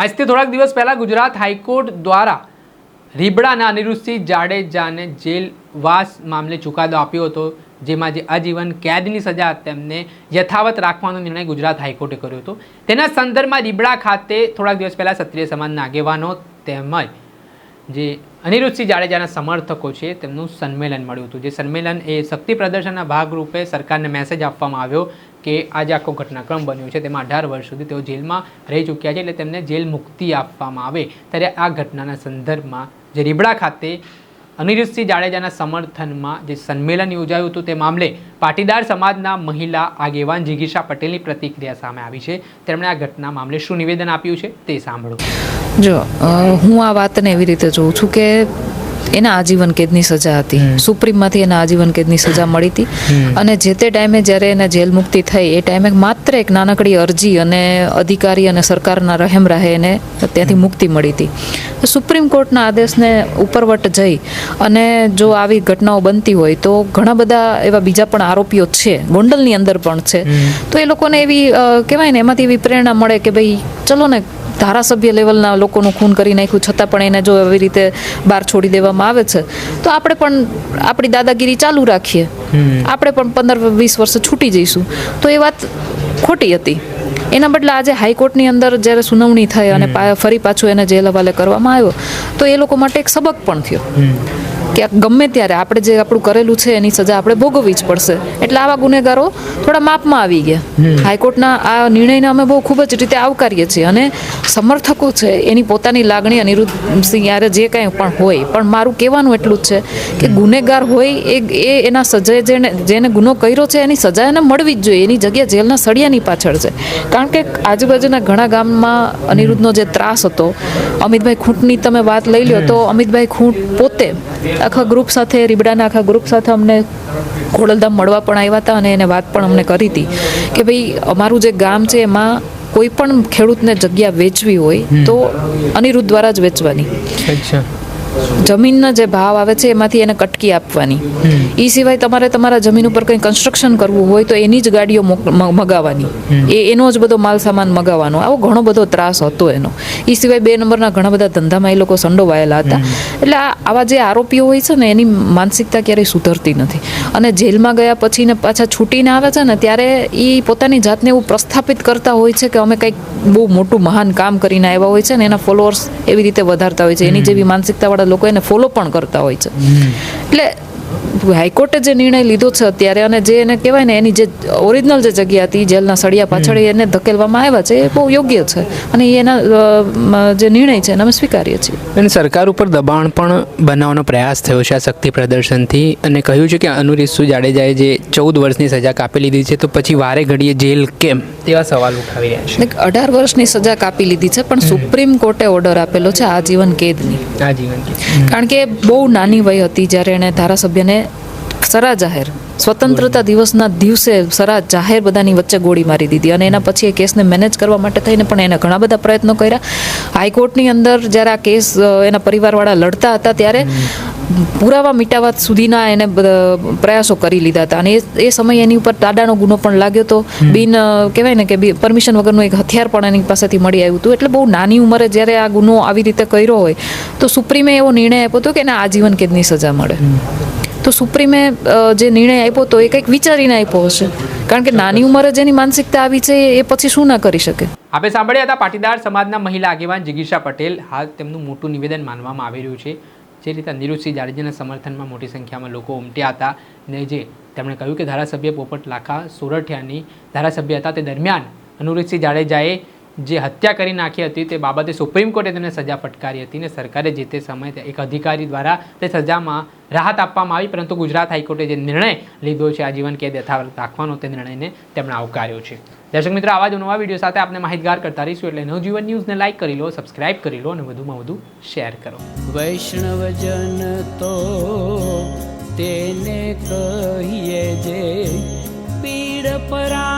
આજથી થોડાક દિવસ પહેલાં ગુજરાત હાઈકોર્ટ દ્વારા રીબડાના અનિરુદ્ધસિંહ જાડેજાને જેલવાસ મામલે ચુકાદો આપ્યો હતો, જેમાં જે આજીવન કેદની સજા તેમને યથાવત રાખવાનો નિર્ણય ગુજરાત હાઈકોર્ટે કર્યો હતો. તેના સંદર્ભમાં રીબડા ખાતે થોડાક દિવસ પહેલાં ક્ષત્રિય સમાજના આગેવાનો તેમજ જે અનિરુદ્ધસિંહ જાડેજાના સમર્થકો છે, તેમનું સંમેલન મળ્યું હતું. જે સંમેલન એ શક્તિ પ્રદર્શનના ભાગરૂપે સરકારને મેસેજ આપવામાં આવ્યો કે આજે આખો ઘટનાક્રમ બન્યો છે. તેમાં અઢાર વર્ષ સુધી તેઓ જેલમાં રહી ચૂક્યા છે એટલે તેમને જેલ મુક્તિ આપવામાં આવે. ત્યારે આ ઘટનાના સંદર્ભમાં જે રીબડા ખાતે અનિરુદ્ધસિંહ જાડેજાના સમર્થનમાં જે સંમેલન યોજાયું હતું તે મામલે પાટીદાર સમાજના મહિલા આગેવાન જિગીશા પટેલની પ્રતિક્રિયા સામે આવી છે. તેમણે આ ઘટના મામલે શું નિવેદન આપ્યું છે તે સાંભળો. જો હું આ વાતને એવી રીતે જોઉં છું કે એના આજીવન કેદની સજા હતી. સુપ્રીમમાંથી એને આજીવન કેદની સજા મળી હતી. અને જે તે ટાઈમે જ્યારે એને જેલ મુક્તિ થઈ એ ટાઈમે માત્ર એક નાનકડી અરજી અને અધિકારી અને સરકારના રહેમ રહે એને ત્યાંથી મુક્તિ મળી હતી. સુપ્રીમ કોર્ટના આદેશને ઉપરવટ જઈ અને જો આવી ઘટનાઓ બનતી હોય તો ઘણા બધા એવા બીજા પણ આરોપીઓ છે ગોંડલની અંદર પણ છે. તો એ લોકોને એવી કહેવાય ને એમાંથી એવી પ્રેરણા મળે કે ભાઈ ચલો ને ધારાસભ્ય લેવલના લોકોનું ખૂન કરી નાખ્યું છતાં પણ એને જો એવી રીતે બહાર છોડી દેવામાં આવે છે તો આપણે પણ આપણી દાદાગીરી ચાલુ રાખીએ. આપણે પણ પંદર વીસ વર્ષ છૂટી જઈશું. તો એ વાત ખોટી હતી. એના બદલે આજે હાઈકોર્ટની અંદર જ્યારે સુનાવણી થઈ અને ફરી પાછું એને જેલ હવાલે કરવામાં આવ્યો તો એ લોકો માટે એક સબક પણ થયો. કે આ ગમે ત્યારે આપણે જે આપણું કરેલું છે એની સજા આપણે ભોગવવી જ પડશે. એટલે આવા ગુનેગારો થોડા માપમાં આવી ગયા. હાઈકોર્ટના આ નિર્ણયને અમે બહુ ખૂબ જ રીતે આવકારીએ છીએ અને સમર્થકો છે એની પોતાની લાગણી અનિરુદ્ધ સિંહ યારે જે કાંઈ પણ હોય પણ મારું કહેવાનું એટલું જ છે કે ગુનેગાર હોય એ એ એના સજાએ જેને જેને ગુનો કર્યો છે એની સજા એને મળવી જ જોઈએ. એની જગ્યા જેલના સળિયાની પાછળ છે. કારણ કે આજુબાજુના ઘણા ગામમાં અનિરુદ્ધનો જે ત્રાસ હતો અમિતભાઈ ખૂંટની તમે વાત લઈ લો તો અમિતભાઈ ખૂંટ પોતે આખા ગ્રુપ સાથે રીબડાના આખા ગ્રુપ સાથે અમને ખોડલધામ મળવા પણ આવ્યા હતા અને એને વાત પણ અમને કરી હતી કે ભાઈ અમારું જે ગામ છે એમાં કોઈ પણ ખેડૂતને જગ્યા વેચવી હોય તો અનિરુદ્ધ દ્વારા જ વેચવાની. જમીનના જે ભાવ આવે છે એમાંથી એને કટકી આપવાની. એ સિવાય તમારે તમારા જમીન ઉપર કંઈ કન્સ્ટ્રક્શન કરવું હોય તો એની જ ગાડીઓ મગાવવાની. એ એનો જ બધો માલ સામાન મગાવવાનો. આવો ઘણો બધો ત્રાસ હતો એનો. એ સિવાય બે નંબરના ઘણા બધા ધંધામાં એ લોકો સંડોવાયેલા હતા. એટલે આવા જે આરોપીઓ હોય છે ને એની માનસિકતા ક્યારેય સુધરતી નથી. અને જેલમાં ગયા પછી ને પાછા છૂટીને આવે છે ને ત્યારે એ પોતાની જાતને એવું પ્રસ્થાપિત કરતા હોય છે કે અમે કંઈક બહુ મોટું મહાન કામ કરીને આવ્યા હોય છે ને એના ફોલોઅર્સ એવી રીતે વધારતા હોય છે. એની જેવી માનસિકતાવાળા લોકો એને ફોલો પણ કરતા હોય છે. એટલે હાઈકોર્ટે જે નિર્ણય લીધો છે અત્યારે અને જે એને કહેવાય ને એની જે ઓરિજિનલ જે જગ્યા હતી જેલના સળિયા પાછળ એને ધકેલવામાં આવ્યા છે એ બહુ યોગ્ય છે. અને એના જે નિર્ણય છે એને અમે સ્વીકારીએ છીએ. અને સરકાર ઉપર દબાણ પણ બનાવવાનો પ્રયાસ થયો છે આ શક્તિ પ્રદર્શનથી અને કહ્યું છે કે અનુરીસુ જાડેજાએ જે ચૌદ વર્ષની સજા કાપી લીધી છે તો પછી વારે ઘડીએ જેલ કેમ? તેવા સવાલ ઉઠાવી રહ્યા છે. અઢાર વર્ષની સજા કાપી લીધી છે પણ સુપ્રીમ કોર્ટે ઓર્ડર આપેલો છે આજીવન કેદની. આજીવન જીવન કારણ કે બહુ નાની વય હતી જ્યારે એણે ધારાસભ્યને સરા જાહેર. સ્વતંત્રતા દિવસના દિવસે સરા જાહેર બધાની વચ્ચે ગોળી મારી દીધી અને એના પછી એ કેસને મેનેજ કરવા માટે થઈને પણ એને ઘણા બધા પ્રયત્નો કર્યા. હાઈકોર્ટની અંદર જ્યારે આ કેસ એના પરિવારવાળા લડતા હતા ત્યારે પુરાવા મિટાવા સુધીના એને પ્રયાસો કરી લીધા હતા. અને એ સમયે એની ઉપર દાડાનો ગુનો પણ લાગ્યો હતો બિન કહેવાય ને કે પરમિશન વગરનું એક હથિયાર પણ એની પાસેથી મળી આવ્યું હતું. એટલે બહુ નાની ઉંમરે જ્યારે આ ગુનો આવી રીતે કર્યો હોય તો સુપ્રીમે એવો નિર્ણય આપ્યો હતો કે એને આજીવન કેદની સજા મળે. તો સુપ્રીમે જે નિર્ણય આપ્યો તો એ કંઈક વિચારીને આપ્યો હશે. કારણ કે નાની ઉંમરે જેની માનસિકતા આવી છે, એ પછી શું ના કરી શકે? આપણે સાંભળ્યા હતા પાટીદાર સમાજના મહિલા આગેવાન જિગીષા પટેલ. હાલ તેમનું મોટું નિવેદન માનવામાં આવી રહ્યું છે. જે રીતે નિરુસિંહ જાડેજાના સમર્થનમાં મોટી સંખ્યામાં લોકો ઉમટ્યા હતા ને જે તેમણે કહ્યું કે ધારાસભ્ય પોપટ લાખા સોરઠિયાની ધારાસભ્ય હતા તે દરમિયાન અનુરુદ્ધસિંહ જાડેજાએ જે હત્યા કરી નાખી હતી તે બાબતે સુપ્રીમ કોર્ટે તેને સજા ફટકારી હતી ને સરકારે જે તે સમયે એક અધિકારી દ્વારા તે સજામાં રાહત આપવામાં આવી, પરંતુ ગુજરાત હાઈકોર્ટે જે નિર્ણય લીધો છે, આજીવન કેદ યથાવત રાખવાનો, તે નિર્ણયને તેમણે આવકાર્યો છે. દર્શક મિત્રો, આવા જ નવા વીડિયો સાથે આપણે માહિતગાર કરતા રહીશું એટલે નવજીવન ન્યૂઝને લાઇક કરી લો, સબસ્ક્રાઇબ કરી લો અને વધુમાં વધુ શેર કરો. વૈષ્ણવજન તો તેને કહીએ જે પીડ જાન